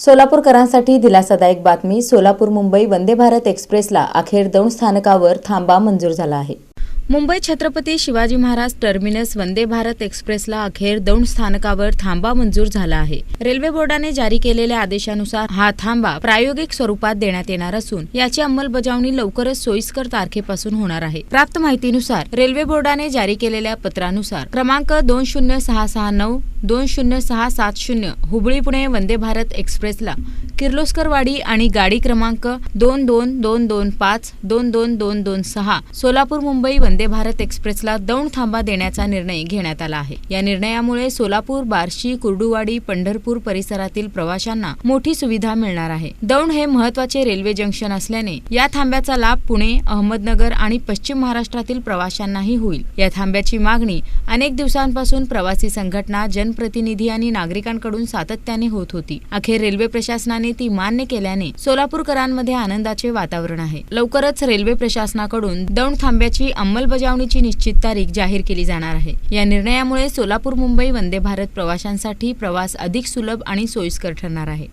सोलापूरकरांसाठी दिलासादायक बातमी सोलापूर मुंबई वंदे भारत एक्सप्रेसला अखेर दौंड स्थानकावर थांबा मंजूर झाला आहे. मुंबई छत्रपती शिवाजी महाराज टर्मिनस वंदे भारत एक्सप्रेसला अखेर दौंड स्थानकावर थांबा मंजूर झाला आहे. रेल्वे बोर्डाने जारी केलेल्या आदेशानुसार हा थांबा प्रायोगिक स्वरूपात देण्यात येणार असून याची अंमलबजावणी लवकरच सोयीस्कर तारखेपासून होणार आहे. प्राप्त माहितीनुसार रेल्वे बोर्डाने जारी केलेल्या पत्रानुसार क्रमांक दोन शून्य सहा सहा नऊ दोन शून्य सहा सात शून्य हुबळी पुणे वंदे भारत एक्सप्रेसला किर्लोस्करवाडी आणि गाडी क्रमांक दोन दोन दोन दोन पाच दोन दोन दोन दोन सहा सोलापूर मुंबई वंदे भारत एक्सप्रेसला दौंड थांबा देण्याचा निर्णय घेण्यात आला आहे. या निर्णयामुळे सोलापूर बार्शी कुर्डुवाडी पंढरपूर परिसरातील प्रवाशांना मोठी सुविधा मिळणार आहे. दौंड हे महत्त्वाचे रेल्वे जंक्शन असल्याने या थांब्याचा लाभ पुणे अहमदनगर आणि पश्चिम महाराष्ट्रातील प्रवाशांनाही होईल. या थांब्याची मागणी अनेक दिवसांपासून प्रवासी संघटना जनप्रतिनिधी आणि नागरिकांकडून सातत्याने होत होती. अखेर रेल्वे प्रशासनाने ती मान्य केल्याने सोलापूरकरांमध्ये आनंदाचे वातावरण आहे. लवकरच रेल्वे प्रशासनाकडून दौंड थांब्याची अंमलबजावणीची निश्चित तारीख जाहीर केली जाणार आहे. या निर्णयामुळे सोलापूर मुंबई वंदे भारत प्रवाशांसाठी प्रवास अधिक सुलभ आणि सोयीस्कर ठरणार आहे.